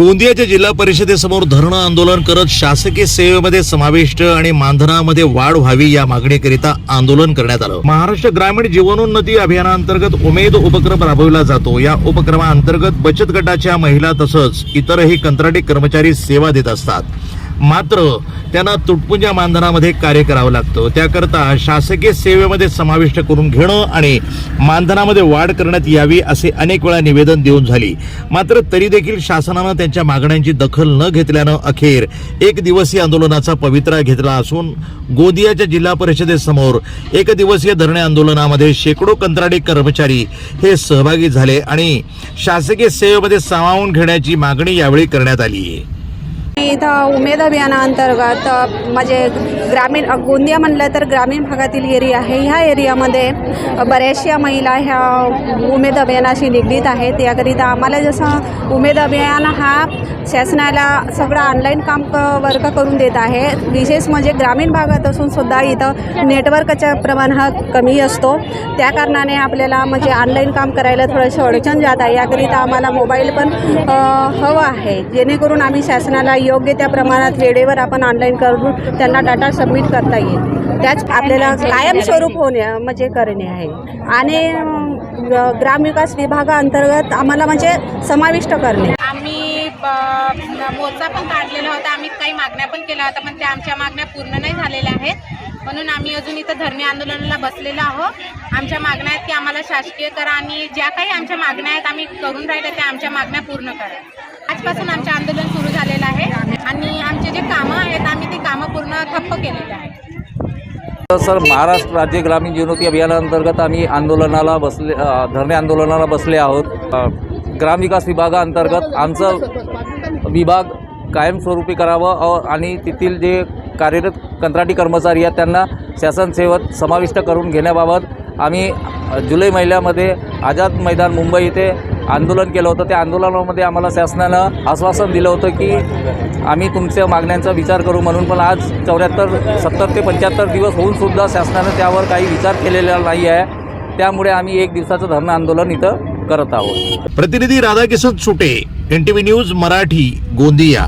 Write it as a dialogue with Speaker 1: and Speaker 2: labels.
Speaker 1: गोंदियाच्या जिल्हा परिषदेसमोर धरणं आंदोलन करत शासकीय सेवेमध्ये समाविष्ट आणि मानधनामध्ये वाढ व्हावी या मागणीकरिता आंदोलन करण्यात आलं. महाराष्ट्र ग्रामीण जीवनोन्नती अभियानांतर्गत उमेद उपक्रम राबविला जातो. या उपक्रमाअंतर्गत बचत गटाच्या महिला तसंच इतरही कंत्राटी कर्मचारी सेवा देत असतात. मात्र त्यांना तुटपुंजा मानधनामध्ये कार्य करावं लागतं. त्याकरता शासकीय सेवेमध्ये समाविष्ट करून घेणं आणि मानधनामध्ये वाढ करण्यात यावी असे अनेक वेळा निवेदन देऊन झाली. मात्र तरी देखील शासनानं त्यांच्या मागण्यांची दखल न घेतल्यानं अखेर एक दिवसीय आंदोलनाचा पवित्रा घेतला असून गोंदियाच्या जिल्हा परिषदेसमोर एक दिवसीय धरणे आंदोलनामध्ये शेकडो कंत्राटी कर्मचारी हे सहभागी झाले आणि शासकीय सेवेमध्ये सामावून घेण्याची मागणी यावेळी करण्यात आली. आहे
Speaker 2: इथं उमेद अभियानाअंतर्गत अ, म्हणजे ग्रामीण गोंदिया म्हणलं तर ग्रामीण भागातील एरिया आहे. ह्या एरियामध्ये बऱ्याचशा महिला ह्या उमेद अभियानाशी निगडीत आहेत. याकरिता आम्हाला जसं उमेद अभियान हा शासनाला सगळं ऑनलाईन काम क वर्क करून देत आहे. विशेष म्हणजे ग्रामीण भागात असून सुद्धा इथं नेटवर्कचा प्रमाण हा कमी असतो. त्या कारणाने आपल्याला म्हणजे ऑनलाईन काम करायला थोडंसं अडचण जात आहे. याकरिता आम्हाला मोबाईल पण हवं आहे. जेणेकरून आम्ही शासनाला योग्य त्या प्रमाणात वेळेवर आपण ऑनलाईन करून त्यांना डाटा सबमिट करता येईल. त्याच आपल्याला कायमस्वरूप होणे म्हणजे करणे आहे. आणि ग्रामविकास विभागाअंतर्गत आम्हाला म्हणजे समाविष्ट करणे.
Speaker 3: आम्ही मोर्चा पण काढलेला होता. आम्ही काही मागण्या पण केल्या होत्या पण त्या आमच्या मागण्या पूर्ण नाही झालेल्या आहेत. म्हणून आम्ही अजून इथं धरणे आंदोलनाला बसलेलो आहोत. आमच्या मागण्या आहेत की आम्हाला शासकीय करा. आणि ज्या काही आमच्या मागण्या आहेत आम्ही करून राहिल्या त्या आमच्या मागण्या पूर्ण करा. आजपासून आमचं आंदोलन सुरू झालेलं आहे आणि आमचे जे कामं आहेत आम्ही ते कामं पूर्ण ठप्प केलेले आहेत.
Speaker 4: तर सर महाराष्ट्र राज्य ग्रामीण जीवनोन्नती अभियानाअंतर्गत आम्ही आंदोलनाला बसले धरणे आंदोलनाला बसले आहोत. ग्रामविकास विभागाअंतर्गत आमचं विभाग कायमस्वरूपी करावं आणि तेथील जे कार्यरत कंत्राटी कर्मचारी आहेत त्यांना शासन सेवेत समाविष्ट करून घेण्याबाबत आम्ही जुलै महिन्यामध्ये आझाद मैदान मुंबई इथे आंदोलन केलं होतं. त्या आंदोलनामध्ये आम्हाला शासनानं आश्वासन दिलं होतं की आम्ही तुमच्या मागण्यांचा विचार करू म्हणून पण आज चौऱ्याहत्तर सत्तर ते पंच्याहत्तर दिवस होऊनसुद्धा शासनानं त्यावर काही विचार केलेला नाही आहे. त्यामुळे आम्ही एक दिवसाचं धरणं आंदोलन इथं करत आहोत.
Speaker 1: प्रतिनिधी राधाकिशन सुटे एनटीव्ही न्यूज मराठी गोंदिया.